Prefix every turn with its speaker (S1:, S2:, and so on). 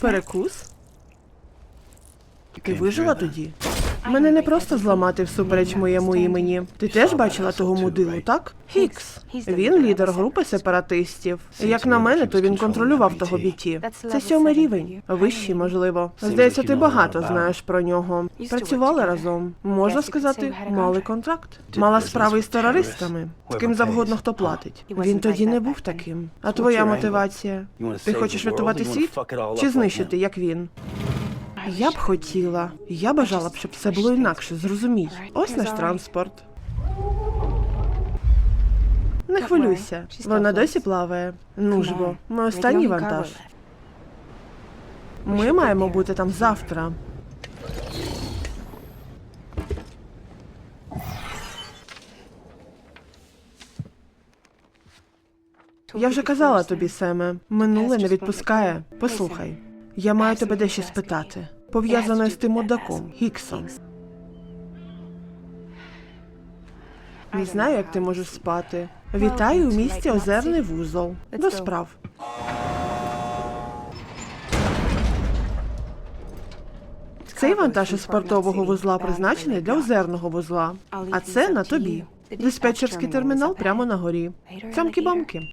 S1: Перекус? Ти вижила тоді? Мене не просто зламати всупереч моєму імені. Ти теж бачила того мудилу, так? Хікс. Він лідер групи сепаратистів. Як на мене, то він контролював того біті. Це сьомий рівень, вищий, можливо. Здається, ти багато знаєш про нього. Працювали разом. Можна сказати, мали контракт. Мала справи із терористами. З ким завгодно хто платить. Він тоді не був таким. А твоя мотивація? Ти хочеш рятувати світ? Чи знищити, як він? Я б хотіла. Я бажала б, щоб все було інакше, зрозумій. Ось наш транспорт. Не хвилюйся, вона досі плаває. Ну ж бо, ми останній вантаж. Ми маємо бути там завтра. Я вже казала тобі, Семе, минуле не відпускає. Послухай, я маю тебе дещо спитати. Пов'язане з тим мудаком, Гіксом. Не знаю, як ти можеш спати. Вітаю у місті Озерний вузол. До справ. Цей вантаж із портового вузла призначений для озерного вузла. А це на тобі. Диспетчерський термінал прямо на горі. Цьомкі-бомки.